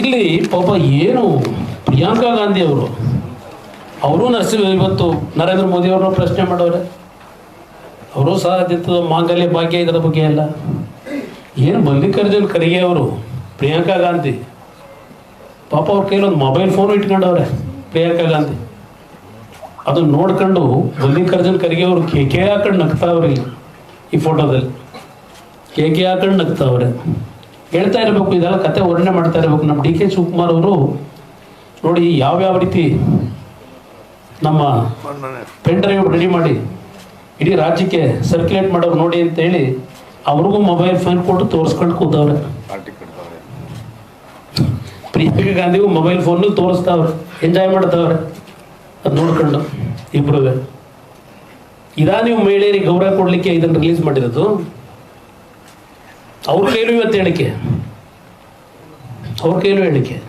ಇಲ್ಲಿ ಪಾಪ ಏನು ಪ್ರಿಯಾಂಕಾ ಗಾಂಧಿ ಅವರು ಅವರು ನರಸಿಂಹ ಇವತ್ತು ನರೇಂದ್ರ ಮೋದಿ ಅವ್ರನ್ನ ಪ್ರಶ್ನೆ ಮಾಡೋರೆ. ಅವರು ಸಹ ಅದಿತ್ತು ಮಾಂಗಲ್ಯ ಭಾಗ್ಯ ಇದರ ಬಗ್ಗೆ ಎಲ್ಲ ಏನು ಮಲ್ಲಿಕಾರ್ಜುನ್ ಖರ್ಗೆ ಅವರು, ಪ್ರಿಯಾಂಕಾ ಗಾಂಧಿ, ಪಾಪ ಅವ್ರ ಕೈಲೊಂದು ಮೊಬೈಲ್ ಫೋನ್ ಇಟ್ಕೊಂಡವ್ರೆ, ಪ್ರಿಯಾಂಕಾ ಗಾಂಧಿ. ಅದನ್ನು ನೋಡ್ಕೊಂಡು ಮಲ್ಲಿಕಾರ್ಜುನ್ ಖರ್ಗೆ ಅವರು ಕೆ ಹಾಕೊಂಡು ನಗ್ತಾವ್ರಿ ಈ ಫೋಟೋದಲ್ಲಿ ಕೆ ಕೆ ಹಾಕೊಂಡು ನಗ್ತಾವ್ರೆ ಹೇಳ್ತಾ ಇರಬೇಕು, ಇದೆಲ್ಲ ಕತೆ ವರ್ಣನೆ ಮಾಡ್ತಾ ಇರಬೇಕು. ನಮ್ಮ ಡಿ ಕೆ ಶಿವಕುಮಾರ್ ಅವರು ನೋಡಿ ಯಾವ್ಯಾವ ರೀತಿ ನಮ್ಮ ಪೆನ್ ಡ್ರೈವ್ ರೆಡಿ ಮಾಡಿ ಇಡೀ ರಾಜ್ಯಕ್ಕೆ ಸರ್ಕ್ಯುಲೇಟ್ ಮಾಡೋರು ನೋಡಿ ಅಂತ ಹೇಳಿ ಅವ್ರಿಗೂ ಮೊಬೈಲ್ ಫೋನ್ ಕೊಟ್ಟು ತೋರಿಸ್ಕೊಂಡು ಕೂತವ್ರೆ. ಪ್ರಿಯಾಂಕಾ ಗಾಂಧಿಗೂ ಮೊಬೈಲ್ ಫೋನ್ ತೋರಿಸ್ತಾವ್ರೆ. ಎಂಜಾಯ್ ಮಾಡ್ತಾವ್ರೆ. ಅದು ನೋಡ್ಕೊಂಡು ಇಬ್ರು ಇದಾ ನೀವು ಮಹಿಳೆಯರಿಗೆ ಗೌರವ ಕೊಡ್ಲಿಕ್ಕೆ ಇದನ್ನು ರಿಲೀಸ್ ಮಾಡಿರೋದು. ಅವ್ರ ಕೈಲೂ ಇವತ್ತು ಹೇಳಿಕೆ. ಅವ್ರ ಕೈಲೂ ಹೇಳಿಕೆ.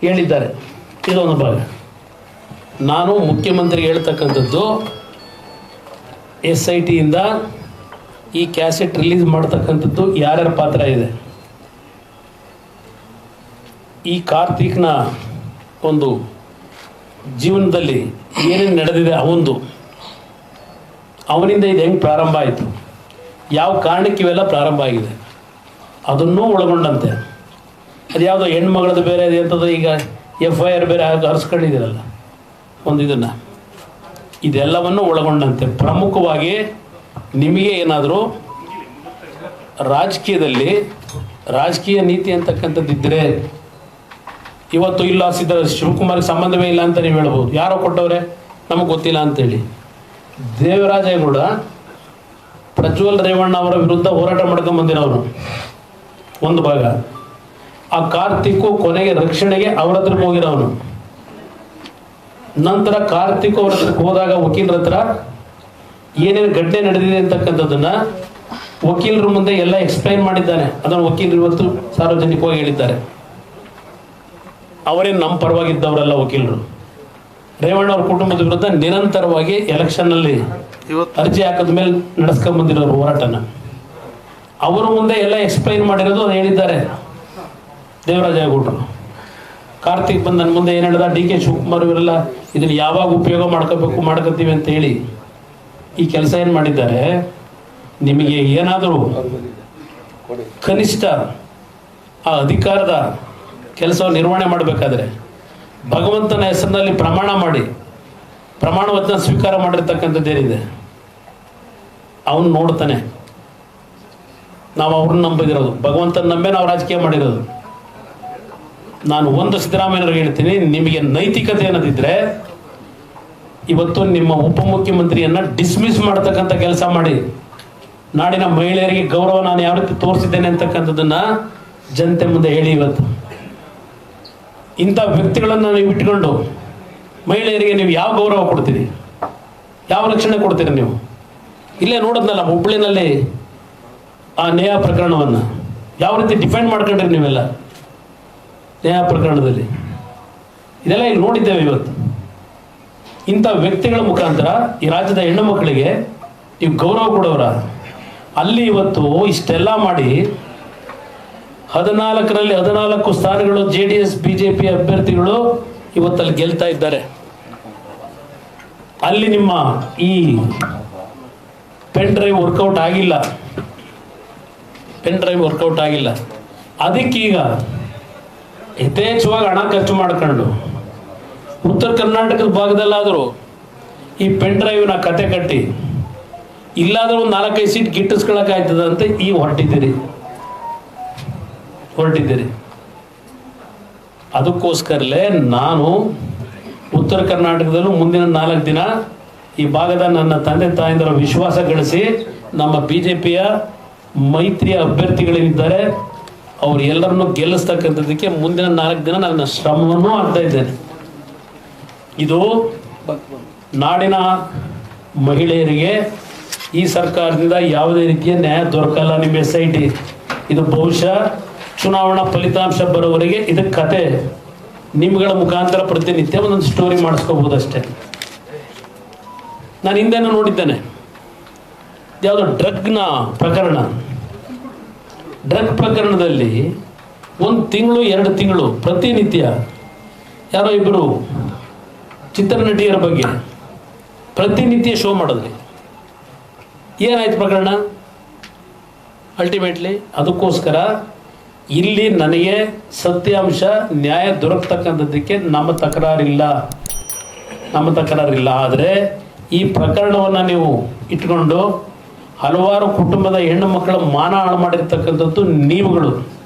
ಹೇಳಿದ್ದಾರೆ. ಇದೊಂದು ಭಾಗ. ನಾನು ಮುಖ್ಯಮಂತ್ರಿಗೆ ಹೇಳ್ತಕ್ಕಂಥದ್ದು, ಎಸ್ ಐ ಟಿಯಿಂದ ಈ ಕ್ಯಾಸೆಟ್ ರಿಲೀಸ್ ಮಾಡ್ತಕ್ಕಂಥದ್ದು ಯಾರ್ಯಾರ ಪಾತ್ರ ಇದೆ? ಈ ಕಾರ್ತಿಕ್ನ ಒಂದು ಜೀವನದಲ್ಲಿ ಏನೇನು ನಡೆದಿದೆ ಅವಂದು, ಅವನಿಂದ ಇದು ಹೆಂಗೆ ಪ್ರಾರಂಭ ಆಯಿತು? ಯಾವ ಕಾರಣಕ್ಕೆ ಇವೆಲ್ಲ ಪ್ರಾರಂಭ ಆಗಿದೆ? ಅದನ್ನೂ ಒಳಗೊಂಡಂತೆ. ಅದು ಯಾವುದೋ ಹೆಣ್ಮಗಳದ್ದು ಬೇರೆ ಎಂಥದ್ದು ಈಗ ಎಫ್ ಐ ಆರ್ ಬೇರೆ ಹರಿಸ್ಕೊಂಡಿದ್ದೀರಲ್ಲ, ಒಂದು ಇದನ್ನು. ಇದೆಲ್ಲವನ್ನು ಒಳಗೊಂಡಂತೆ. ಪ್ರಮುಖವಾಗಿ ನಿಮಗೆ ಏನಾದರೂ ರಾಜಕೀಯದಲ್ಲಿ ರಾಜಕೀಯ ನೀತಿ ಅಂತಕ್ಕಂಥದ್ದು ಇದ್ದರೆ ಇವತ್ತು ಇಲ್ಲ ಸಿದ್ದ ಶಿವಕುಮಾರ್ಗೆ ಸಂಬಂಧವೇ ಇಲ್ಲ ಅಂತ ನೀವು ಹೇಳ್ಬೋದು. ಯಾರೋ ಕೊಟ್ಟವ್ರೆ? ನಮಗೆ ಗೊತ್ತಿಲ್ಲ ಅಂತೇಳಿ. ದೇವರಾಜೇಗೌಡ ಪ್ರಜ್ವಲ್ ರೇವಣ್ಣ ಅವರ ವಿರುದ್ಧ ಹೋರಾಟ ಮಾಡ್ಕೊಂಡ್ ಬಂದಿರೋರು. ಒಂದು ಭಾಗ. ಆ ಕಾರ್ತಿಕ್ ಕೊನೆಗೆ ರಕ್ಷಣೆಗೆ ಅವರ ಹತ್ರಕ್ಕೆ ಹೋಗಿರೋನು. ನಂತರ ಕಾರ್ತಿಕ್ ಅವ್ರ ಹತ್ರಕ್ಕೆ ಹೋದಾಗ ವಕೀಲರ ಹತ್ರ ಏನೇನು ಘಟನೆ ನಡೆದಿದೆ ಅಂತಕ್ಕಂಥದ್ದನ್ನ ವಕೀಲರ ಮುಂದೆ ಎಲ್ಲ ಎಕ್ಸ್ಪ್ಲೈನ್ ಮಾಡಿದ್ದಾನೆ. ಅದನ್ನು ವಕೀಲರು ಇವತ್ತು ಸಾರ್ವಜನಿಕವಾಗಿ ಹೇಳಿದ್ದಾರೆ. ಅವರೇ ನಮ್ಮ ಪರವಾಗಿದ್ದವರಲ್ಲ ವಕೀಲರು. ರೇವಣ್ಣ ಅವರ ಕುಟುಂಬದ ವಿರುದ್ಧ ನಿರಂತರವಾಗಿ ಎಲೆಕ್ಷನ್ನಲ್ಲಿ ಅರ್ಜಿ ಹಾಕಿದ ಮೇಲೆ ನಡೆಸ್ಕೊಂಡ್ ಬಂದಿರೋರು ಹೋರಾಟನ. ಅವರ ಮುಂದೆ ಎಲ್ಲ ಎಕ್ಸ್ಪ್ಲೈನ್ ಮಾಡಿರೋದು ಹೇಳಿದ್ದಾರೆ. ದೇವರಾಜೇಗೌಡರು ಕಾರ್ತಿಕ್ ಬಂದ ನನ್ನ ಮುಂದೆ ಏನು ಹೇಳಿದ? ಡಿ ಕೆ ಶಿವಕುಮಾರ್ ಇವರೆಲ್ಲ ಇದನ್ನು ಯಾವಾಗ ಉಪಯೋಗ ಮಾಡ್ಕೋಬೇಕು, ಮಾಡ್ಕೋತೀವಿ ಅಂತ ಹೇಳಿ ಈ ಕೆಲಸ ಏನು ಮಾಡಿದ್ದಾರೆ? ನಿಮಗೆ ಏನಾದರೂ ಕನಿಷ್ಠ ಆ ಅಧಿಕಾರದ ಕೆಲಸವನ್ನು ನಿರ್ವಹಣೆ ಮಾಡಬೇಕಾದ್ರೆ ಭಗವಂತನ ಹೆಸರಿನಲ್ಲಿ ಪ್ರಮಾಣ ಮಾಡಿ ಪ್ರಮಾಣ ವಚನ ಸ್ವೀಕಾರ ಮಾಡಿರ್ತಕ್ಕಂಥದ್ದೇನಿದೆ ಅವನು ನೋಡ್ತಾನೆ. ನಾವು ಅವ್ರನ್ನ ನಂಬಿದಿರೋದು ಭಗವಂತನ ನಂಬೆ ನಾವು ರಾಜಕೀಯ ಮಾಡಿರೋದು. ನಾನು ಒಂದು ಸಿದ್ದರಾಮಯ್ಯವ್ರಿಗೆ ಹೇಳ್ತೀನಿ, ನಿಮಗೆ ನೈತಿಕತೆ ಅನ್ನೋದಿದ್ರೆ, ಇವತ್ತು ನಿಮ್ಮ ಉಪಮುಖ್ಯಮಂತ್ರಿಯನ್ನ ಡಿಸ್ಮಿಸ್ ಮಾಡತಕ್ಕಂಥ ಕೆಲಸ ಮಾಡಿ. ನಾಡಿನ ಮಹಿಳೆಯರಿಗೆ ಗೌರವ ನಾನು ಯಾವ ರೀತಿ ತೋರಿಸಿದ್ದೇನೆ ಅಂತಕ್ಕಂಥದ್ದನ್ನ ಜನತೆ ಮುಂದೆ ಹೇಳಿ ಇವತ್ತು. ಇಂಥ ವ್ಯಕ್ತಿಗಳನ್ನು ನೀವು ಇಟ್ಕೊಂಡು ಮಹಿಳೆಯರಿಗೆ ನೀವು ಯಾವ ಗೌರವ ಕೊಡ್ತೀರಿ? ಯಾವ ರಕ್ಷಣೆ ಕೊಡ್ತೀರಿ ನೀವು? ಇಲ್ಲೇ ನೋಡಿದ್ನಲ್ಲ ಹುಬ್ಬಳ್ಳಿನಲ್ಲಿ ಆ ನೇಹ ಪ್ರಕರಣವನ್ನು. ಯಾವ ರೀತಿ ಡಿಫೆಂಡ್ ಮಾಡ್ಕೊಂಡ್ರಿ ನೀವೆಲ್ಲ? ನೇಹ ಪ್ರಕರಣದಲ್ಲಿ. ಇದೆಲ್ಲ ಇಲ್ಲಿ ನೋಡಿದ್ದೇವೆ ಇವತ್ತು. ಇಂಥ ವ್ಯಕ್ತಿಗಳ ಮುಖಾಂತರ ಈ ರಾಜ್ಯದ ಹೆಣ್ಣು ಮಕ್ಕಳಿಗೆ ನೀವು ಗೌರವ ಕೊಡೋರ ಅಲ್ಲಿ ಇವತ್ತು ಇಷ್ಟೆಲ್ಲ ಮಾಡಿ ಹದಿನಾಲ್ಕರಲ್ಲಿ ಹದಿನಾಲ್ಕು ಸ್ಥಾನಗಳು, ಜೆ ಡಿ ಎಸ್ ಬಿಜೆಪಿ ಅಭ್ಯರ್ಥಿಗಳು ಇವತ್ತಲ್ಲಿ ಗೆಲ್ತಾ ಇದ್ದಾರೆ. ಅಲ್ಲಿ ನಿಮ್ಮ ಈ ಪೆನ್ ಡ್ರೈವ್ ವರ್ಕೌಟ್ ಆಗಿಲ್ಲ. ಪೆನ್ ಡ್ರೈವ್ ವರ್ಕೌಟ್ ಆಗಿಲ್ಲ. ಅದಕ್ಕೀಗ ಯಥೇಚ್ಛವಾಗಿ ಹಣ ಖರ್ಚು ಮಾಡ್ಕೊಂಡು ಉತ್ತರ ಕರ್ನಾಟಕದ ಭಾಗದಲ್ಲಾದರೂ ಈ ಪೆನ್ ಡ್ರೈವ್ನ ಕತೆ ಕಟ್ಟಿ, ಇಲ್ಲಾದರೂ ಒಂದು ನಾಲ್ಕೈದು ಸೀಟ್ ಗಿಟ್ಟಿಸ್ಕೊಳಕ್ಕಾಯ್ತದಂತೆ ಈ ಹೊರಟಿದ್ದೀರಿ. ಹೊರಟಿದ್ದೀರಿ. ಅದಕ್ಕೋಸ್ಕರಲೇ ನಾನು ಉತ್ತರ ಕರ್ನಾಟಕದಲ್ಲೂ ಮುಂದಿನ ನಾಲ್ಕು ದಿನ ಈ ಭಾಗದ ನನ್ನ ತಂದೆ ತಾಯಿಂದರ ವಿಶ್ವಾಸ ಗಳಿಸಿ ನಮ್ಮ ಬಿ ಜೆ ಪಿಯ ಮೈತ್ರಿಯ ಅಭ್ಯರ್ಥಿಗಳೇನಿದ್ದಾರೆ ಅವ್ರು ಎಲ್ಲರನ್ನು ಗೆಲ್ಲಿಸ್ತಕ್ಕಂಥದ್ದಕ್ಕೆ ಮುಂದಿನ ನಾಲ್ಕು ದಿನ ನನ್ನ ಶ್ರಮವನ್ನು ಆಗ್ತಾ ಇದ್ದೇನೆ. ಇದು ನಾಡಿನ ಮಹಿಳೆಯರಿಗೆ ಈ ಸರ್ಕಾರದಿಂದ ಯಾವುದೇ ರೀತಿಯ ನ್ಯಾಯ ದೊರಕಲ್ಲ ನಿಮ್ಮ ಎಸ್ ಐ ಟಿ. ಇದು ಬಹುಶಃ ಚುನಾವಣಾ ಫಲಿತಾಂಶ ಬರೋವರೆಗೆ ಇದಕ್ಕೆ ಕತೆ. ನಿಮ್ಗಳ ಮುಖಾಂತರ ಪ್ರತಿನಿತ್ಯ ಒಂದೊಂದು ಸ್ಟೋರಿ ಮಾಡಿಸ್ಕೋಬಹುದು ಅಷ್ಟೇ ನಾನು ಹಿಂದೆನೂ ನೋಡಿದ್ದೇನೆ. ಯಾವುದೋ ಡ್ರಗ್ನ ಪ್ರಕರಣ. ಡ್ರಗ್ ಪ್ರಕರಣದಲ್ಲಿ ಒಂದು ತಿಂಗಳು, ಎರಡು ತಿಂಗಳು ಪ್ರತಿನಿತ್ಯ ಯಾರೋ ಇಬ್ಬರು ಚಿತ್ರನಟಿಯರ ಬಗ್ಗೆ ಪ್ರತಿನಿತ್ಯ ಶೋ ಮಾಡಿದ್ರಿ. ಏನಾಯ್ತು ಪ್ರಕರಣ? ಅಲ್ಟಿಮೇಟ್ಲಿ ಅದಕ್ಕೋಸ್ಕರ ಇಲ್ಲಿ ನನಗೆ ಸತ್ಯಾಂಶ ನ್ಯಾಯ ದೊರಕತಕ್ಕಂಥದ್ದಕ್ಕೆ ನಮ್ಮ ತಕರಾರಿಲ್ಲ. ನಮ್ಮ ತಕರಾರಿಲ್ಲ. ಆದರೆ ಈ ಪ್ರಕರಣವನ್ನು ನೀವು ಇಟ್ಕೊಂಡು ಹಲವಾರು ಕುಟುಂಬದ ಹೆಣ್ಣು ಮಕ್ಕಳ ಮಾನ ಹಾಳು ಮಾಡಿರ್ತಕ್ಕಂಥದ್ದು ನೀವುಗಳು.